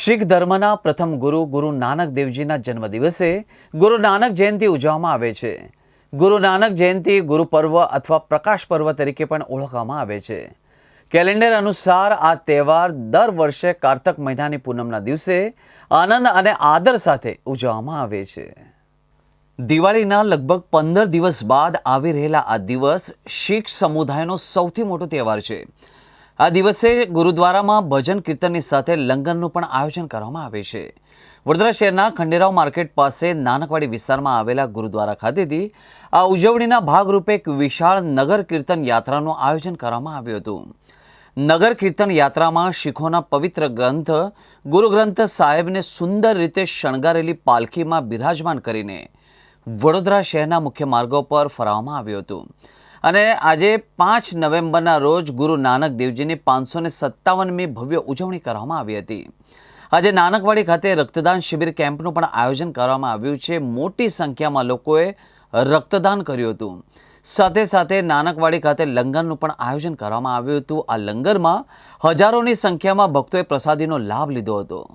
શીખ ધર્મના પ્રથમ ગુરુ ગુરુ નાનક દેવજીના જન્મદિવસે ગુરુ નાનક જયંતિ ઉજવવામાં આવે છે. ગુરુ નાનક જયંતિ ગુરુ પર્વ અથવા પ્રકાશ પર્વ તરીકે પણ ઓળખવામાં આવે છે. કેલેન્ડર અનુસાર આ તહેવાર દર વર્ષે કારતક મહિનાની પૂનમના દિવસે આનંદ અને આદર સાથે ઉજવવામાં આવે છે. દિવાળીના લગભગ પંદર દિવસ બાદ આવી રહેલા આ દિવસ શીખ સમુદાયનો સૌથી મોટો તહેવાર છે. આ દિવસે ગુરુદ્વારામાં ભજન કીર્તનની સાથે લંગરનું પણ આયોજન કરવામાં આવે છે. વડોદરા શહેરના ખંડેરાવ માર્કેટ પાસે નાનકવાડી વિસ્તારમાં આવેલા ગુરુદ્વારા ખાતેથી આ ઉજવણીના ભાગરૂપે એક વિશાળ નગર કીર્તન યાત્રાનું આયોજન કરવામાં આવ્યું હતું. નગર કીર્તન યાત્રામાં શીખોના પવિત્ર ગ્રંથ ગુરુ ગ્રંથ સાહેબને સુંદર રીતે શણગારેલી પાલખીમાં બિરાજમાન કરીને વડોદરા શહેરના મુખ્ય માર્ગો પર ફરાવવામાં આવ્યું હતું. અને આજે પાંચ નવેમ્બરના રોજ ગુરુ નાનક દેવજીની પાંચસો ને સત્તાવનમી ભવ્ય ઉજવણી કરવામાં આવી હતી. આજે નાનકવાડી ખાતે રક્તદાન શિબિર કેમ્પનું પણ આયોજન કરવામાં આવ્યું છે. મોટી સંખ્યામાં લોકોએ રક્તદાન કર્યું હતું. સાથે સાથે નાનકવાડી ખાતે લંગરનું પણ આયોજન કરવામાં આવ્યું હતું. આ લંગરમાં હજારોની સંખ્યામાં ભક્તોએ પ્રસાદીનો લાભ લીધો હતો.